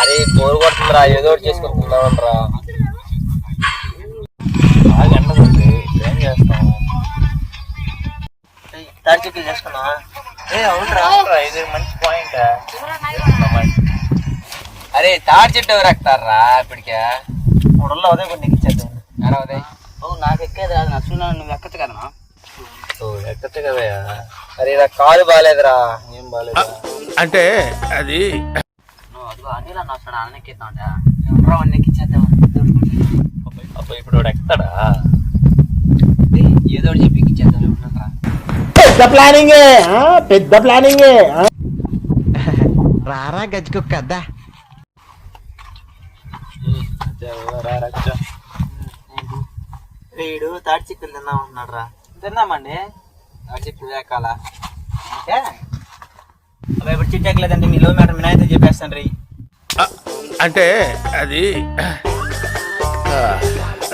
అరే బోరు కొడుతుందిరా ఏదో ఒకటి చేసుకొని తిందామనరా బాగా ఏం చేస్తాం? చేసుకున్నా? ఏ అవునరా ఇది మంచి పాయింట్ అరే తాడి చెట్టు ఎవరు ఎక్కుతారా ఇప్పటికే? మూడల్లో అదే కొన్ని ఇచ్చేద్దాం. ఓ నాకు ఎక్కేది రాదు నా చూడ నువ్వు ఎక్కచ్చు కదా ఓ ఎక్కతే కదయ్యా అరే నాకు కాలు బాగాలేదురా ఏం బాగాలేదు అంటే అది అన్న వస్తాడు అన్న ఎక్కిద్దామంట ఎవరో వాడిని ఎక్కిచ్చేద్దాం అప్పుడు ఇప్పుడు వాడు ఎక్కుతాడా ఏదో ఒకటి చెప్పి ఎక్కిచ్చేద్దాం ఎవరన్నా పెద్ద ప్లానింగ్ పెద్ద ప్లానింగ్ రారా గజ్జుకు కదా. వీడు తాడి చెక్కులు తిందాం అంటున్నాడు రా తిందామండి. తాడి చెక్కులు ఎక్కాలా అంటే? అవి ఇప్పుడు చిట్టు ఎక్కలేదంటే మీ లో మీటర్ వినాయత చెప్పేస్తాను రీ. అంటే అది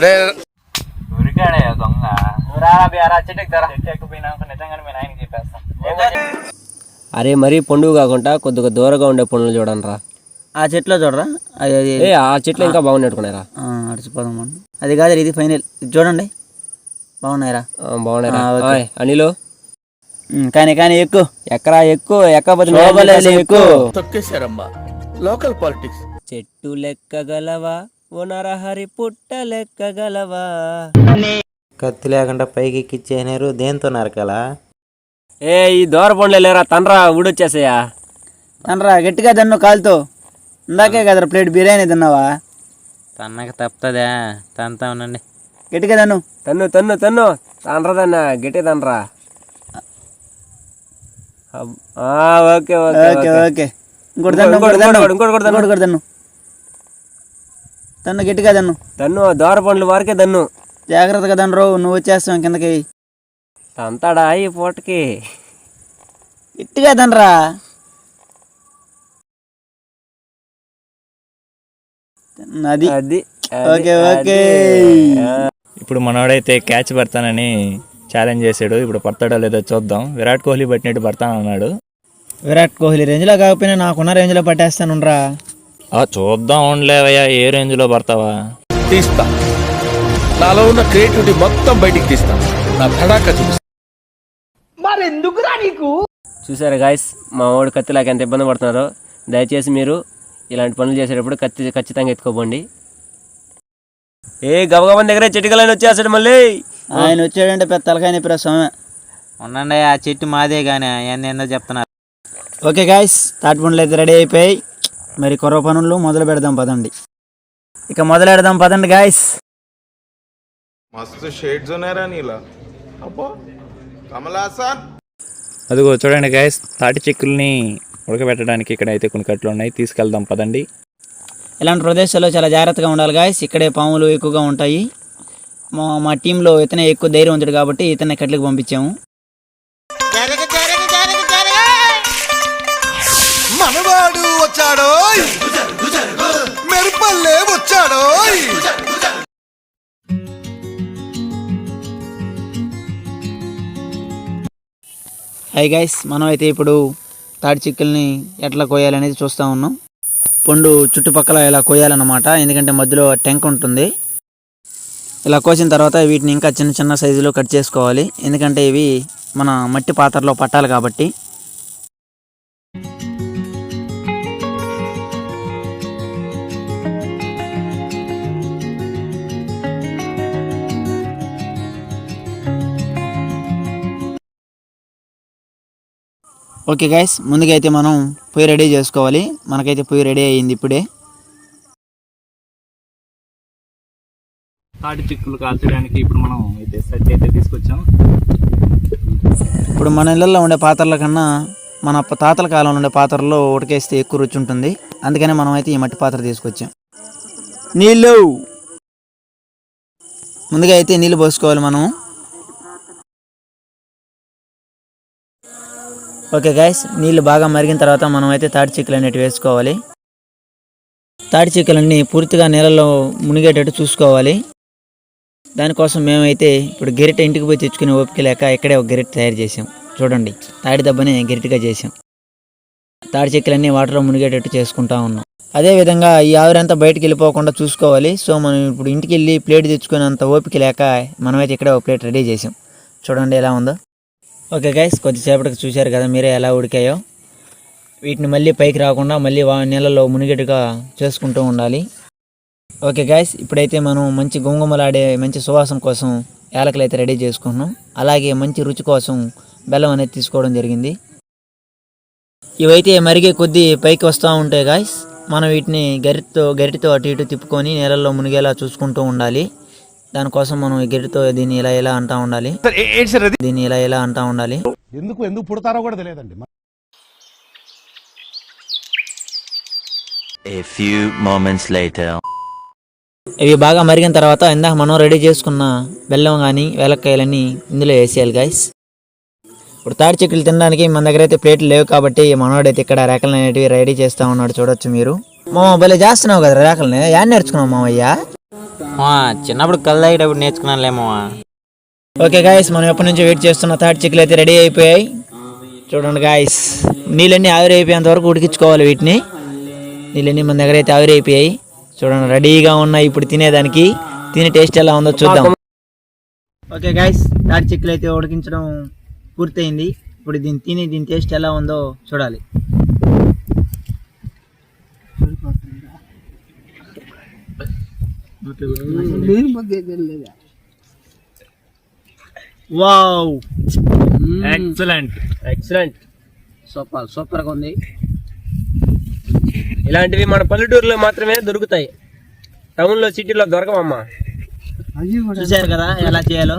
రే దొంగ. అరే మరీ పండుగ కాకుండా కొద్దిగా దూరంగా ఉండే పనులు చూడండి రా. ఆ చెట్లో చూడరా? అది అది. ఏ ఆ చెట్లు ఇంకా బాగున్నట్టుకున్నారా అడిచిపోదాం అది కాదు ఇది ఫైనల్. ఇది చూడండి. బాగున్నాయిరా. ఆయ్, అనిలు. కానీ కానీ ఎక్కువ ఎక్కరా ఎక్కువ ఎక్కకపోతే శోభలేదు ఎక్కువ తొక్కేశారమ్మా. లోకల్ పాలిటిక్స్ చెట్టు లెక్కగలవా ఓ నరహరి పుట్ట లెక్కగలవా కత్తి లేకుండా పైకి ఎక్కిచ్చేనారు దేంతో నరకలా? ఏ ఈ దూర పండ్లు లేరా? తండ్రా ఊడొచ్చేసాయా. అనరా గట్టిగా దన్ను కాలుతో. ఇందాకే కదరా ప్లేట్ బిర్యానీ తిన్నావా? తన్నక తప్పుతుందా. తంతా ఉండండి గట్టిగా దన్ను. తన్ను తన్ను తన్ను. తండ్రా తన్న గట్టి తండ్రా. అబ్- ఆ, ఓకే ఓకే ఓకే ఓకే. ఇంకోటి దన్ను ఇంకోటి, ఇంకోటి దన్ను. ఇంకోటి, దన్ను. దన్ను. తన్ను గట్టిగా దన్ను తన్ను దూర పండ్లు వరకే దన్ను జాగ్రత్తగా దన్ను రావు నువ్వు వచ్చేస్తావు కిందకి. తంతాడా ఈ పూటకి? గట్టిగా దనరా అది అది ఓకే ఓకే. ఇప్పుడు మనోడైతే క్యాచ్ పడతానని ఛాలెంజ్ చేశాడు ఇప్పుడు పడతాడో లేదో చూద్దాం. విరాట్ కోహ్లీ పట్టినట్టు పడతానన్నాడు. విరాట్ కోహ్లీ రేంజ్లో కాకపోయినా నాకున్న రేంజ్లో పట్టేస్తాను రా ఆ చూద్దాం ఉండలేవయ్యా ఏ రేంజ్లో పడతావా? తీస్తా. నాలో ఉన్న క్రియేటివిటీ మొత్తం బయటికి తీస్తా. నా తడాక చూపిస్తా చూసారా గాయస్ మా వాడు కత్తిలాగా ఎంత ఇబ్బంది పడుతున్నారో దయచేసి మీరు ఇలాంటి పనులు చేసేటప్పుడు కత్తి ఖచ్చితంగా ఎత్తుకోపోండి. ఏ గబగబన్ దగ్గర చెట్టుకలని వచ్చేస్తాడు మళ్ళీ. ఆయన వచ్చాడంటే పెద్ద తలకాయ నొప్పిరా స్వామి. ఉండండి ఆ చెట్టు మాదే కానీ అవన్నీ ఏందో చెప్తున్నారు. ఓకే గాయస్ తాటి పండ్లు అయితే రెడీ అయిపోయాయి. మరి కొరవ పనులు మొదలు పెడదాం పదండి. ఇక మొదలు పెడదాం పదండి గాయస్ మస్తు షేడ్స్ ఉన్నాయరా నీలా. అబ్బో కమలాసన్ అదిగో చూడండి గాయస్ తాటి చెక్కుల్ని ఉడకబెట్టడానికి ఇక్కడ అయితే కొన్ని కట్లు ఉన్నాయి. తీసుకెళ్దాం పదండి. ఇలాంటి ప్రదేశాల్లో చాలా జాగ్రత్తగా ఉండాలి గాయస్ ఇక్కడే పాములు ఎక్కువగా ఉంటాయి. మా మా టీంలో ఇతనే ఎక్కువ ధైర్యం ఉంటాడు కాబట్టి ఇతనే కట్లకు పంపించాము. మెరుపల్లే వచ్చాడో? హై గైస్ మనం అయితే ఇప్పుడు తాటి చిక్కుల్ని ఎట్లా కోయాలనేది చూస్తూ ఉన్నాం. పండు చుట్టుపక్కల ఇలా కోయాలన్నమాట. ఎందుకంటే మధ్యలో టెంక్ ఉంటుంది. ఇలా కోసిన తర్వాత వీటిని ఇంకా చిన్న చిన్న సైజులో కట్ చేసుకోవాలి. ఎందుకంటే ఇవి మన మట్టి పాత్రలో పట్టాలి కాబట్టి. ఓకే గైస్ ముందుగా అయితే మనం పొయ్యి రెడీ చేసుకోవాలి. మనకైతే పొయ్యి రెడీ అయ్యింది ఇప్పుడే. తాటి చిక్కులు కాల్చడానికి ఇప్పుడు మనం అయితే సెట్ అయితే తీసుకొచ్చాం. ఇప్పుడు మన ఇళ్ళల్లో ఉండే పాత్రల కన్నా మన తాతల కాలంలో ఉండే పాత్రలో ఉడకేస్తే ఎక్కువ రుచి ఉంటుంది. అందుకనే మనం అయితే ఈ మట్టి పాత్ర తీసుకొచ్చాం. నీళ్ళు! ముందుగా అయితే నీళ్ళు పోసుకోవాలి మనం ఓకే గైస్ నీళ్ళు బాగా మరిగిన తర్వాత మనం అయితే తాటి చిక్కలు అనేవి వేసుకోవాలి. తాటి చిక్కలన్నీ పూర్తిగా నీళ్ళలో మునిగేటట్టు చూసుకోవాలి. దానికోసం మేమైతే ఇప్పుడు గెరిట ఇంటికి పోయి తెచ్చుకునే ఓపిక లేక ఇక్కడే ఒక గెరిట తయారు చేసాం చూడండి తాడి దెబ్బని గెరిటగా చేసాం తాడి చెక్కలన్నీ వాటర్లో మునిగేటట్టు చేసుకుంటా ఉన్నాం. అదే విధంగా ఈ ఆవిరంతా బయటికి వెళ్ళిపోకుండా చూసుకోవాలి. సో మనం ఇప్పుడు ఇంటికి వెళ్ళి ప్లేట్ తెచ్చుకునేంత ఓపిక లేక మనమైతే ఇక్కడే ఒక ప్లేట్ రెడీ చేసాం చూడండి ఎలా ఉందో. ఓకే గైస్ కొద్దిసేపటికి చూశారు కదా మీరే ఎలా ఉడికాయో. వీటిని మళ్ళీ పైకి రాకుండా మళ్ళీ వా నీళ్ళలో మునిగేట్టుగా చేసుకుంటూ ఉండాలి. ఓకే గాయస్ ఇప్పుడైతే మనం మంచి గుమగుమలాడే మంచి సువాసన కోసం యాలకులు అయితే రెడీ చేసుకుంటున్నాం అలాగే మంచి రుచి కోసం బెల్లం అనేది తీసుకోవడం జరిగింది. ఇవైతే మరిగే కొద్దీ పైకి వస్తూ ఉంటాయి గాయస్ మనం వీటిని గరిటితో గరిటతో అటు ఇటు తిప్పుకొని నీళ్ళల్లో మునిగేలా చూసుకుంటూ ఉండాలి. దానికోసం మనం ఈ గరిటతో దీన్ని ఇలా ఇలా అంటా ఉండాలి. దీన్ని ఇలా ఇలా అంటా ఉండాలి. ఎందుకు ఎందుకు పుడతారో కూడా తెలియదండి. A few moments later. ఇవి బాగా మరిగిన తర్వాత ఇందాక మనం రెడీ చేసుకున్న బెల్లం కానీ వేలక్కాయలన్నీ ఇందులో వేసేయాలి గాయస్ ఇప్పుడు తాడి చెక్కులు తినడానికి మన దగ్గర అయితే ప్లేట్లు లేవు కాబట్టి మనోడైతే ఇక్కడ రేకలు అనేటివి రెడీ చేస్తా ఉన్నాడు చూడొచ్చు మీరు. మామ భలే చేస్తున్నావు కదా రేకల్ని. యాడ్ నేర్చుకున్నావు మామయ్య చిన్నప్పుడు కళ్ళు తాగేటప్పుడు నేర్చుకున్నానులేమో. ఓకే గాయస్ మనం ఎప్పటి నుంచి వెయిట్ చేస్తున్న థర్డ్ చిక్కులు అయితే రెడీ అయిపోయాయి. చూడండి గాయస్ నీళ్ళన్నీ ఆవిరి అయిపోయేంత వరకు ఉడికించుకోవాలి వీటిని. నీళ్ళన్నీ మన దగ్గర అయితే ఆవిరి అయిపోయాయి. చూడండి రెడీగా ఉన్నాయి ఇప్పుడు తినేదానికి. తినే టేస్ట్ ఎలా ఉందో చూద్దాం. ఓకే గాయస్ థర్డ్ చిక్కులు అయితే ఉడికించడం పూర్తయింది. ఇప్పుడు దీన్ని తిని దీని టేస్ట్ ఎలా ఉందో చూడాలి. వావ్. ఎక్సలెంట్ ఎక్సలెంట్ సూపర్ సూపర్గా ఉంది. ఇలాంటివి మన పల్లెటూరులో మాత్రమే దొరుకుతాయి. టౌన్లో సిటీలో దొరకవమ్మా. చూశారు కదా ఎలా చేయాలో?